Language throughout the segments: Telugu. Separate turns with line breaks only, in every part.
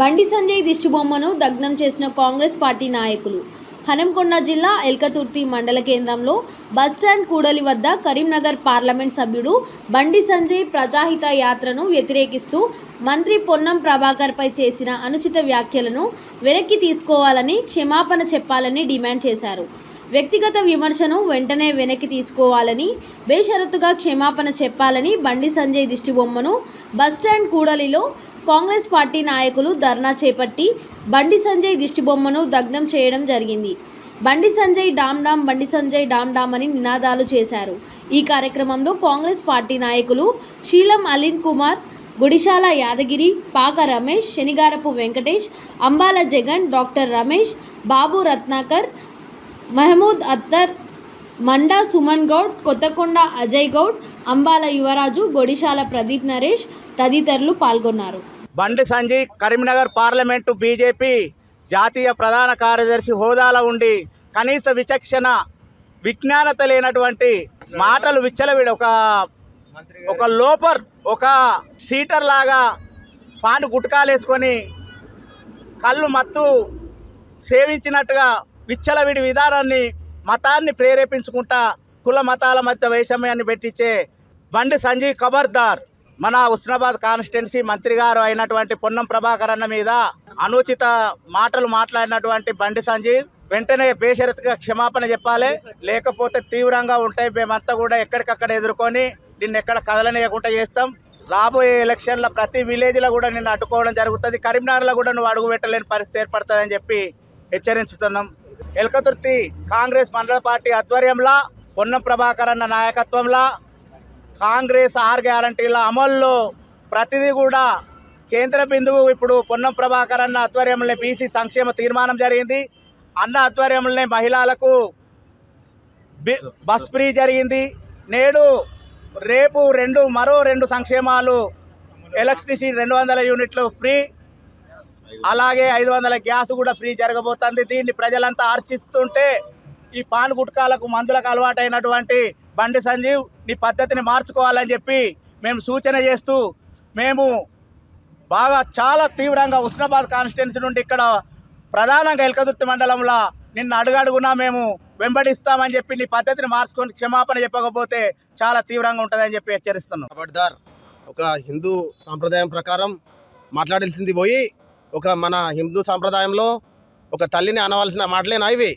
బండి సంజయ్ దిష్టిబొమ్మను దగ్నం చేసిన కాంగ్రెస్ పార్టీ నాయకులు. హనంకొండ జిల్లా ఎల్కతుర్తి మండల కేంద్రంలో బస్టాండ్ కూడలి వద్ద కరీంనగర్ పార్లమెంట్ సభ్యుడు బండి సంజయ్ ప్రజాహిత యాత్రను వ్యతిరేకిస్తూ మంత్రి పొన్నం ప్రభాకర్పై చేసిన అనుచిత వ్యాఖ్యలను వెనక్కి తీసుకోవాలని క్షమాపణ చెప్పాలని డిమాండ్ చేశారు. వ్యక్తిగత విమర్శను వెంటనే వెనక్కి తీసుకోవాలని బేషరతుగా క్షమాపణ చెప్పాలని బండి సంజయ్ దిష్టిబొమ్మను బస్టాండ్ కూడలిలో కాంగ్రెస్ పార్టీ నాయకులు ధర్నా చేపట్టి బండి సంజయ్ దిష్టిబొమ్మను దగ్నం చేయడం జరిగింది. Bandi Sanjay dam dam Bandi Sanjay dam dam అని నినాదాలు చేశారు. ఈ కార్యక్రమంలో కాంగ్రెస్ పార్టీ నాయకులు శీలం అలీన్ కుమార్ గుడిశాల యాదగిరి పాక రమేష్ శనిగారపు వెంకటేష్ అంబాల జగన్ డాక్టర్ రమేష్ బాబు రత్నాకర్ మహమూద్ అత్తర్ మండా సుమన్ గౌడ్ కొత్తకొండ అజయ్ గౌడ్ అంబాల యువరాజు గొడిశాల ప్రదీప్ నరేష్ తదితరులు పాల్గొన్నారు.
బండి సంజయ్ కరీంనగర్ పార్లమెంటు బీజేపీ జాతీయ ప్రధాన కార్యదర్శి హోదాలో ఉండి కనీస విచక్షణ విజ్ఞానత లేనటువంటి మాటలు విచ్చలవిడి ఒక ఒక లోపర్ ఒక సీటర్ లాగా పాను గుట్కాలేసుకొని కళ్ళు మత్తు సేవించినట్టుగా విచ్చలవిడి విధానాన్ని మతాన్ని ప్రేరేపించుకుంటా కుల మతాల మధ్య వైషమ్యాన్ని పెట్టించే బండి సంజీవ్ ఖబర్దార్ మన ఉస్నాబాద్ కాన్స్టిట్యున్సీ మంత్రి గారు అయినటువంటి పొన్నం ప్రభాకర్ అన్న మీద అనుచిత మాటలు మాట్లాడినటువంటి బండి సంజీవ్ వెంటనే బేషరత్గా క్షమాపణ చెప్పాలి. లేకపోతే తీవ్రంగా ఉంటాయి. మేమంతా కూడా ఎక్కడికక్కడ ఎదుర్కొని నిన్ను ఎక్కడ కదలనీయకుండా చేస్తాం. రాబోయే ఎలక్షన్ల ప్రతి విలేజ్లో కూడా నిన్ను అడ్డుకోవడం జరుగుతుంది. కరీంనగర్లో కూడా నువ్వు అడుగు పెట్టలేని పరిస్థితి ఏర్పడుతుందని చెప్పి హెచ్చరించుతున్నాం ఎల్కతుర్తి కాంగ్రెస్ మండల పార్టీ ఆధ్వర్యంలో పొన్నం ప్రభాకర్ అన్న నాయకత్వంలో కాంగ్రెస్ ఆర్ గ్యారంటీల అమల్లో ప్రతిదీ కూడా కేంద్ర బిందువు ఇప్పుడు పొన్నం ప్రభాకర్ అన్న ఆధ్వర్యంలో బీసీ సంక్షేమ తీర్మానం జరిగింది. అన్న ఆధ్వర్యంలోనే మహిళలకు బి- బస్ ఫ్రీ జరిగింది. నేడు రేపు రెండు మరో రెండు సంక్షేమాలు ఎలక్ట్రిసిటీ రెండు వందల యూనిట్లు ఫ్రీ. అలాగే ఐదు వందల గ్యాస్ కూడా ఫ్రీ జరగబోతుంది. దీన్ని ప్రజలంతా హర్షిస్తుంటే ఈ పాన్ గుట్కాలకు మందులకు అలవాటైనటువంటి బండి సంజీవ్ నీ పద్ధతిని మార్చుకోవాలని చెప్పి మేము సూచన చేస్తూ మేము బాగా చాలా తీవ్రంగా ఉస్నాబాద్ కాన్స్టిట్యున్సీ నుండి ఇక్కడ ప్రధానంగా ఎల్కదుర్తి మండలంలో నిన్న అడుగడుగునా మేము వెంబడిస్తామని చెప్పి నీ పద్ధతిని మార్చుకొని క్షమాపణ చెప్పకపోతే చాలా తీవ్రంగా ఉంటుందని చెప్పి హెచ్చరిస్తున్నాం.
ఒక హిందూ సాంప్రదాయం ప్రకారం మాట్లాడాల్సింది పోయి ఒక మన హిందూ సాంప్రదాయంలో ఒక తల్లిని అనవలసిన మాటలేనా ఇవి?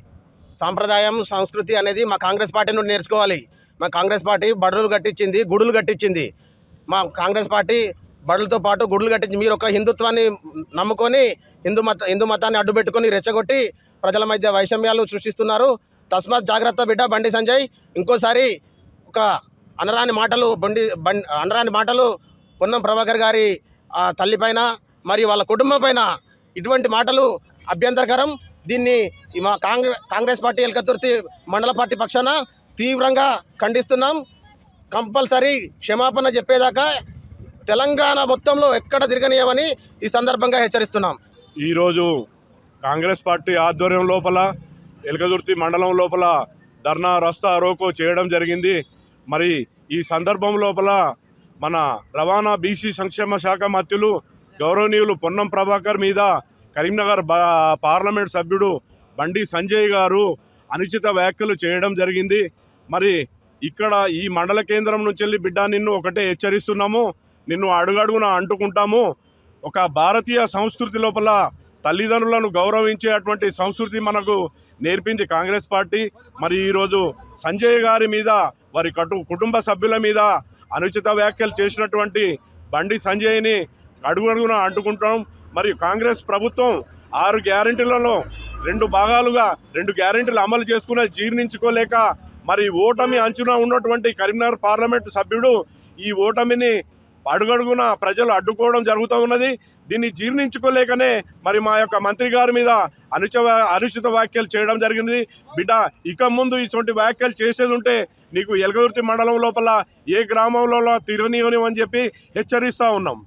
సాంప్రదాయం సంస్కృతి అనేది మా కాంగ్రెస్ పార్టీ నుండి నేర్చుకోవాలి. మా కాంగ్రెస్ పార్టీ బడులు కట్టించింది గుడులు కట్టించింది. మా కాంగ్రెస్ పార్టీ బడులతో పాటు గుడులు కట్టించి మీరు ఒక హిందుత్వాన్ని నమ్ముకొని హిందూ మత హిందూ మతాన్ని అడ్డుపెట్టుకొని రెచ్చగొట్టి ప్రజల మధ్య వైషమ్యాలు సృష్టిస్తున్నారు. తస్మాత్ జాగ్రత్త బిడ్డ బండి సంజయ్. ఇంకోసారి ఒక అనరాని మాటలు బండి బండి అనరాని మాటలు పొన్నం ప్రభాకర్ గారి ఆ, తల్లిపైన మరి వాళ్ళ కుటుంబం పైన ఇటువంటి మాటలు అభ్యంతరకరం. దీన్ని ఈ మా కాంగ్రెస్ కాంగ్రెస్ పార్టీ ఎల్కతుర్తి మండల పార్టీ పక్షాన తీవ్రంగా ఖండిస్తున్నాం. కంపల్సరీ క్షమాపణ చెప్పేదాకా తెలంగాణ మొత్తంలో ఎక్కడ తిరగనీయమని ఈ సందర్భంగా హెచ్చరిస్తున్నాం.
ఈరోజు కాంగ్రెస్ పార్టీ ఆధ్వర్యం లోపల ఎలకదుర్తి మండలం లోపల ధర్నా రస్తా రోకో చేయడం జరిగింది. మరి ఈ సందర్భం లోపల మన రవాణా బీసీ సంక్షేమ శాఖ మంత్రులు గౌరవనీయులు పొన్నం ప్రభాకర్ మీద కరీంనగర్ పార్లమెంట్ సభ్యుడు బండి సంజయ్ గారు అనుచిత వ్యాఖ్యలు చేయడం జరిగింది. మరి ఇక్కడ ఈ మండల కేంద్రం నుంచి వెళ్ళి బిడ్డ నిన్ను ఒకటే హెచ్చరిస్తున్నాము నిన్ను అడుగడుగున అంటుకుంటాము. ఒక భారతీయ సంస్కృతి లోపల తల్లిదండ్రులను గౌరవించేటువంటి సంస్కృతి మనకు నేర్పింది కాంగ్రెస్ పార్టీ. మరి ఈరోజు సంజయ్ గారి మీద వారి కటు కుటుంబ సభ్యుల మీద అనుచిత వ్యాఖ్యలు చేసినటువంటి బండి సంజయ్ని అడుగడుగున అంటుకుంటాం. మరియు కాంగ్రెస్ ప్రభుత్వం ఆరు గ్యారెంటీలలో రెండు భాగాలుగా రెండు గ్యారెంటీలు అమలు చేసుకునే జీర్ణించుకోలేక మరి ఓటమి అంచున ఉన్నటువంటి కరీంనగర్ పార్లమెంటు సభ్యుడు ఈ ఓటమిని అడుగడుగున ప్రజలు అడ్డుకోవడం జరుగుతూ ఉన్నది. దీన్ని జీర్ణించుకోలేకనే మరి మా యొక్క మంత్రి గారి మీద అనుచ అనుచిత వ్యాఖ్యలు చేయడం జరిగింది. బిడ్డ ఇక ముందు ఇటువంటి వ్యాఖ్యలు చేసేది ఉంటే నీకు ఎలగదుర్తి మండలం లోపల ఏ గ్రామంలో తిరగనీయని అని చెప్పి హెచ్చరిస్తూ ఉన్నాం.